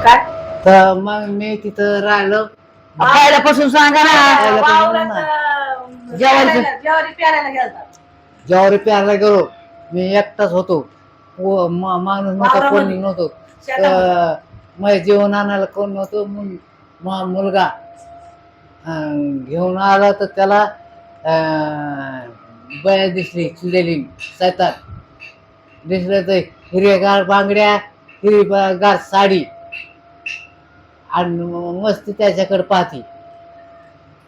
काय? तर मग मी तिथं राहिलो. पहिल्यापासून सांगा ना. वावरात, अं, जेवायचं. प्यारायला- ज्वारी गेलता. प्यायला गेलो. मी एकटाच होतो. व मा- माणूस नव्हता वावरामध्ये? कोणी नव्हतो. शेतामध्ये. तर मग जेवण आणायला कोण नव्हतं मग मा मुलगा. अं, घेऊन आला तर त्याला अं, बया दिसली चिडलेली सैतान. दिसलं तर हिरवेगार बांगड्या हिरवीगार साडी. आणि मग मस्त त्याच्याकडे पाहती.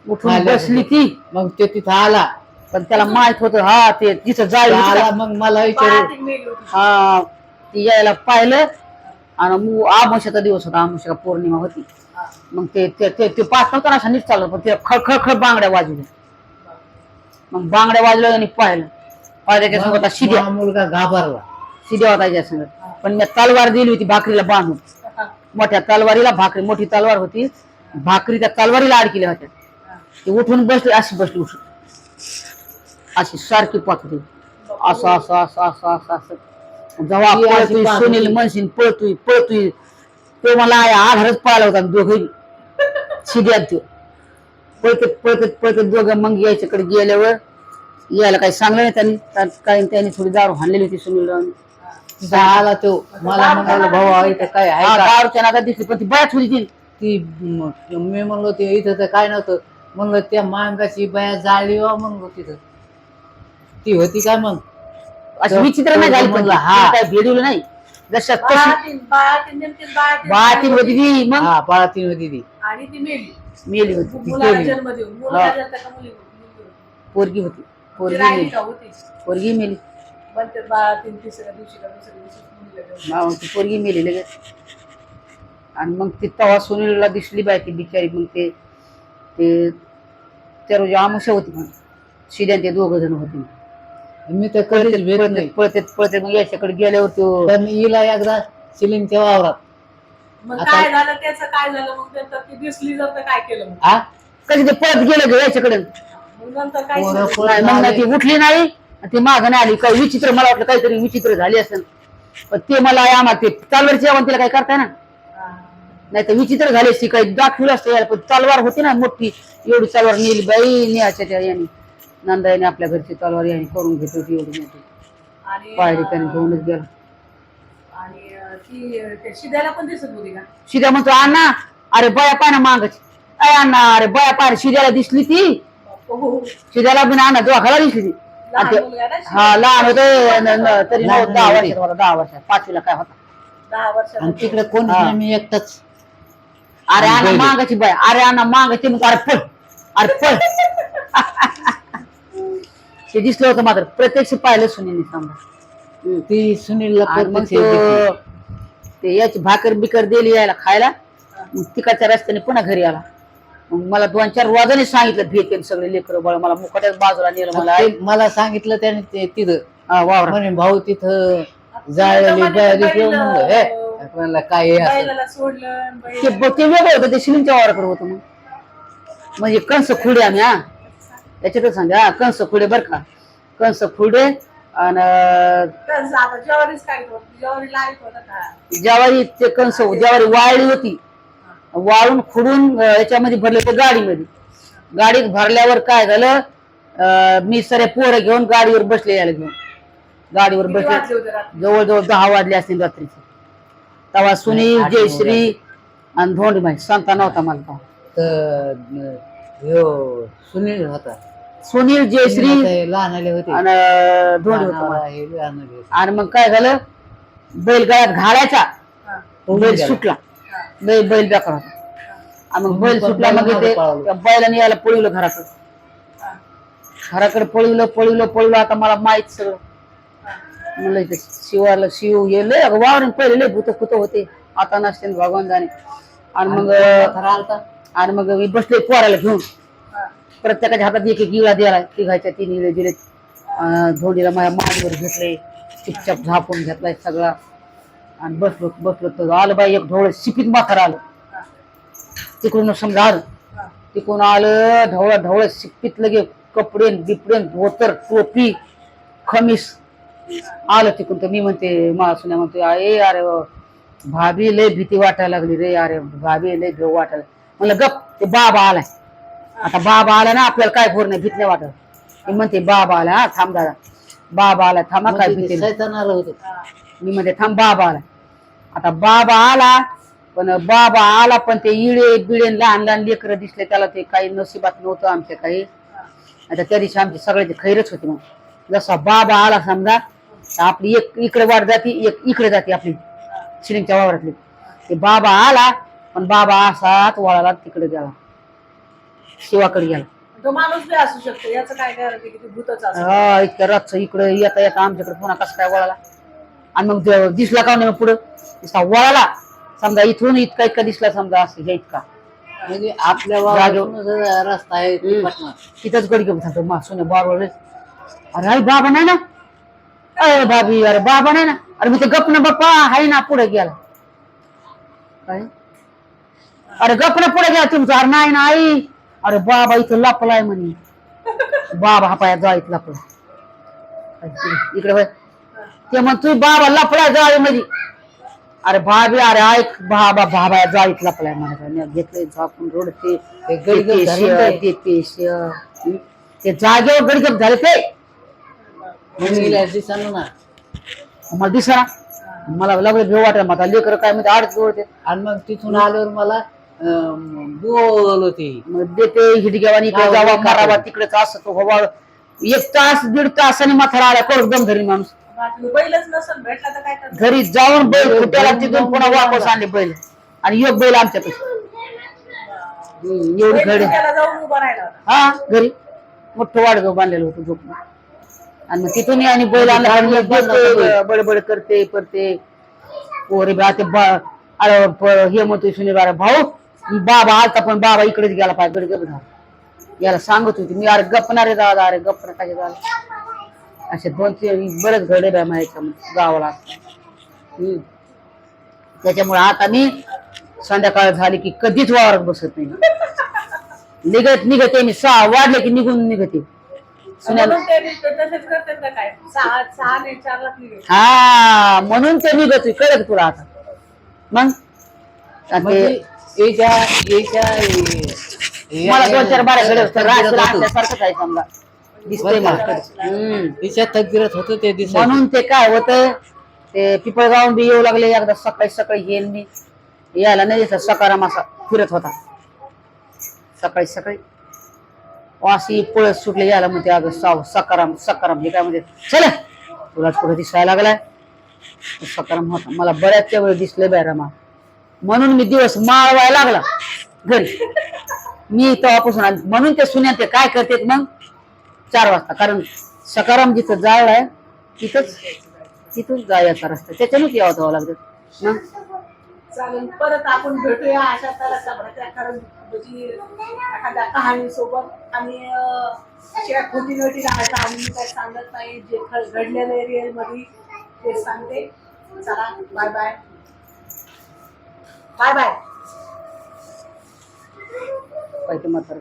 उठून बसली ती. मग ते तिथं आला. पण त्याला माहीत होत हा ते तिथं जाईल आला मग मला विचारू. हा ती यायला पाहिलं आणि मग आमोशाचा दिवस होता आमोशा पौर्णिमा होती. मग ते ते ते ते पाच नव्हतं ना अशा नीट चाललं पण ते खळ खळ खळ बांगड्या वाजवल्या. मग बांगड्या वाजल्या आणि पाहिलं. पाहिल्याच्या संग होता शिद्या. मग मुलगा घाबरला. शिद्या होता त्याच्या संग पण मी तलवार दिली होती भाकरीला बांधून. मोठ्या तलवारीला भाकरी मोठी तलवार होती. भाकरी त्या तलवारीला अडकल्या होत्या. ती उठून बसली अशी बसली उठून. अशी सारखी होती असं असं असं असं असं असं. जेव्हा पळतोय सुनील. म्हणशील पळतोय पळतोय. ते मला आधारच पाहिला होता दोघे शिद्यात तो पळतत पळतत पळतत दोघं मग यायच्याकडे गेल्यावर यायला काही सांगलं नाही त्यांनी. काही त्यांनी थोडी दारू हाणलेली होती सुनील तिथं आला तो. मला म्हणाला भाऊ इथं काय आहे का? दारूच्या नादात दिसली पण ती बऱ्याच होती ती ती म- मी म्हणलो ते इथं तर काय नव्हतं. म्हणलं त्या मांगाची बया जाळली वा म्हणलो तिथं. ती होती काय मग? अशी विचित्र नाही तो झाली पण म्हणला, हा. हा. काय भेटवलं नाही? तशी बाळातीन बाळातीन नेमकीच बाळातीन. बाळाती होती ती मग? हा बाळातीन होती ती. आणि ती मेली. मेली होती. मुलाला मेली. जन्म देऊन मुलगा झालता का मुली मुलगी होती? पोरगी होती. ती पोरगी राहिली मेली. का होती. पोरगी मेली. तिसऱ्या दिवशी का दुसऱ्या दिवशी मुलीला घेऊन. मग ती पोरगी मेली लगेच. आणि मग ती तवा सुनीलला दिसली बाय ती बिचारी मग ते ते त्या रोजी आमुषा होती पण शिद्यान ते दोघ जण होते मी तर कधीच भेट नाही. पळतेत पळतेत मग याच्याकडे गेल्यावर तो पण हिला एकदा सिलिंगच्या वावरात मग आता- काय झालं? त्याचं काय झालं? मग नंतर ती दिसली जर तर काय केलं मग? हा? कधी ते पळत गेलं ग याच्याकडे? मग नंतर काय पोरं झालं? पळत नाही, मग आले. नाही ती उठली नाही? ती मागं नाही आली. काही विचित्र मला वाटलं काहीतरी विचित्र झाली असेल. पण ते मला आम्हाला ते तलवारची आव्हान तिला काय करताय ना? हा. नाही तर विचित्र झाली असती. काही दाखवलं असतं यार पण तलवार होती ना मोठी. एवढी तलवार नेली बाई निहाच्या त्या याने. आपल्या घरची तलवार याने करून घेतली होती एवढी मोठी. पायरी त्याने घेऊनच गेला. शिद्याला पण दिसत होती का? शिद्या म्हणतो अण्णा अरे बया पाय ना मागच. अय अण्णा अरे बया पाय शिद्याला दिसली ती. हो शिद्याला पण अण्णा दोघाला दिसली ती. आणि हा लहान होते तरी नऊ लहान दहा. वर्षात होता दहा वर्षात पाचवीला काय होता दहा आणि तिकडे कोण हा. नाही मी एकटाच अरे आणि बैल. मागाची बाय अरे अण्णा मागाची मग अरे पळ अरे पळ ते दिसलं होतं मात्र प्रत्यक्ष पाहिलं सुनील समजा ती सुनीलला आणि मग. तो ते याची भाकर बिकर दिली यायला खायला मग तिकडच्या रस्त्याने पुन्हा घरी आला मग मला दोन चार वाजाने सांगितलं भेटेल सगळे लेकर बाळ मला मुकाट्याच बाजूला नेलं मला ते मला सांगितलं त्याने ते तिथं. हा, वावरात. म्हणे भाऊ तिथं म्हणलं हे अं, आपल्याला काय हे असं? बैलाला सोडलं आणि ते बैल- ब- ते वेगळं होतं ते शिलिंगच्या वावराकडे होतं मग. म्हणजे कंस खुडे आम्ही हा. त्याच्यातच सांगा हा कंस खुडे बर का. कंस खुडे आणि तर आता ज्वारीच काय होत ज्वारी लाइट होता का? ज्वारी ते कंस ज्वारी वाळली होती. वाळून खुडून याच्यामध्ये भरले ते गाडीमध्ये. गाडीत भरल्यावर काय झालं? मी सरे पोरं घेऊन गाडीवर बसले यायला घेऊन. गाडीवर बसले. होते? जवळजवळ दहा वाजले असतील रात्रीचे. तेव्हा सुनील जयश्री आणि धोंडीबाई सांगता नव्हता मला. तर सुनील होता. सुनील जयश्री ते लहान आले होते. आणि धोंडी होता. होते. आणि मग काय झालं? बैल गळ्यात घालायचा बैल सुटला. बैल बैल बेकार होता. मग बैल सुटला मग ते बैलाने यायला पळवलं घराकडे. घराकडे पळवलं पळवलं पळवलं. आता मला माहीत सगळं. म्हणलं इथे शिवाला शिव हे लय अगं वावरून पहिले लय भूत फुत होते. आता नसते भगवान जाणे. आणि मग आणि मग मी बसले पोराला घेऊन. प्रत्येकाच्या हातात एक एक गिळा दिला तिघायच्या तीन इळे दिले धोंडीला माझ्या मांडीवर घेतले. चुपचाप झापून घेतलाय सगळा. आणि बसलो बसलो तर आलं बाई एक ढोळ शिपीत माथार आलं. तिकडून समजा आलं. तिकडून आलं ढवळा ढवळ शिपीत लगे कपडे बिपडेन धोतर टोपी खमीस. आलं तिकडून तर मी म्हणते मासुन्या म्हणते अरे व, भाभी लय भीती वाटायला लागली रे अरे भाभी लय भेव वाटायला म्हणलं गप ते बाबा आलाय. आता बाबा आला ना आपल्याला काय पोर नाही भीत नाही वाटत. मी म्हणते बाबा आला हा थांब दादा. बाबा आला थांबा काय भीती मी म्हणते थांब बाबा आला. आता बाबा आला पण बाबा आला पण ते इळे बिळे लहान लहान लेकरं दिसले त्याला ते काही नशिबात नव्हतं आमच्या काही. आता त्या दिवशी आमची सगळ्याची खैरच होती मग. जसा बाबा आला समजा आपली एक इकडे वाट जाते एक इकडे जाते आपली शिलिंगच्या वावरातली. ते बाबा आला पण बाबा असाच वळाला तिकडे गेला. शिवाकडे गेला. तो माणूस बी असू शकतो याचं काय गॅरंटी की ते भूतच असू हा इतक्या रातचं इकडे येता येता आमच्याकडे पुन्हा कसं काय वळाला? आणि मग दिसला का नाही मग पुढं? वळाला. समजा इथून इतका इतका दिसला समजा असं हे इतका. म्हणजे आपल्या जो रस्ता आहे हम्म. तिथंच गडी घेऊन थांबतो मा सोन्या बाबा अरे आई बाबा नाही ना. अरे बाबी अरे बाबा नाही ना. अरे मी ते गप ना बाप्पा आहे ना पुढे गेला. काय? अरे गप ना पुढे गेला तुमचा. अरे नाही ना आई. अरे बाबा इथं लपलाय म्हणे. बाबा हा पाया जा इथं लपला इकडे. ते मग तू बाबा लपलाय जाळी मध्ये अरे भाभी अरे ऐक बाबा बाबा जा इथं लपलाय म्हणे घेतलंय झाकून रोड ते. पेश? ते जागेवर गडगड झाले ते. मुलीला दिसाना ना. मला दिसना मला लागलं भेव वाटत माझा लेकर काय म्हणजे आडच ओळते आणि मग तिथून आल्यावर मला अं, बोल होती. मग देते इकडे जावा मारावा करायचं? तिकडेच असं तो हवा एक तास दीड तासाने माथारा आला कोण दम धरी माणूस. बैलच नसेल भेटला घरी जाऊन बैल घेऊन तिथून पुन्हा बैल वापस आणला. बैल. आणि एक बैल आमच्यापाशी. हम्म, एवढी घडी. त्याला जाऊन उभा राहिला होता. हा घरी. मोठं वाडगाव बांधलेलं होतं झोपून आणि मग तिथून आणि बैल आणला आणि मग बडबड करते करते पोरे बा ते बा अरे प- हे म्हणतोय सुनील बारा भाऊ बाबा आलता पण बाबा इकडेच गेला पाय गड गप झाला. याला सांगत होती मी अरे गपणार रे दादा अरे गप नका रे दादा. असे दोन तीन बरेच घडे बाय माहिती गावाला. हम्म. त्याच्यामुळे आता मी संध्याकाळ झाली की कधीच वावरात बसत नाही. निघत निघते मी. सहा वाढले की निघून निघते. सुन्या म्हणून ते ते तसेच करतात का काय? सहा सहा नाही चारला निघेल हा म्हणून ते निघत कळत तुला आता? मग? म्हणजे मला दोन चार बारा कडे. सारखंच आहे समजा. दिसतंय मला. तकदीरात होतं ते दिसत म्हणून ते काय होत? ते पिपळगाव बी येऊ लागले एकदा सकाळी सकाळी येईल मी. यायला नाही दिसत सकाराम असा फिरत होता. सकाळी सकाळी. वासी पळत सुटले यायला म्हणते अगं साव सकाराम सकाराम हे काय म्हणते चल. तुला पुढे दिसायला लागलाय. सकाराम होता. मला बऱ्याच वेळ दिसले बैरामा म्हणून मी दिवस माळवायला लागला. घरी. मी तेव्हापासून म्हणून ते सुन्या ते काय करते मग? चार वाजता. कारण सकाराम जिथं जाळलाय तिथंच तिथून जायचा रस्ता त्याच्यानेच यावं जावं लागतं. मग चालेल परत आपण भेटूया अशा तऱ्हेच्या खरं म्हणजे एखाद्या कहाणी सोबत. आणि अशा खोटी नोटी राहायचं आणि मी काय सांगत नाही. जे ख- घडलेलं आहे रिअलमध्ये ते सांगते. चला बाय बाय बाय बाय पाहिजे म्हातारं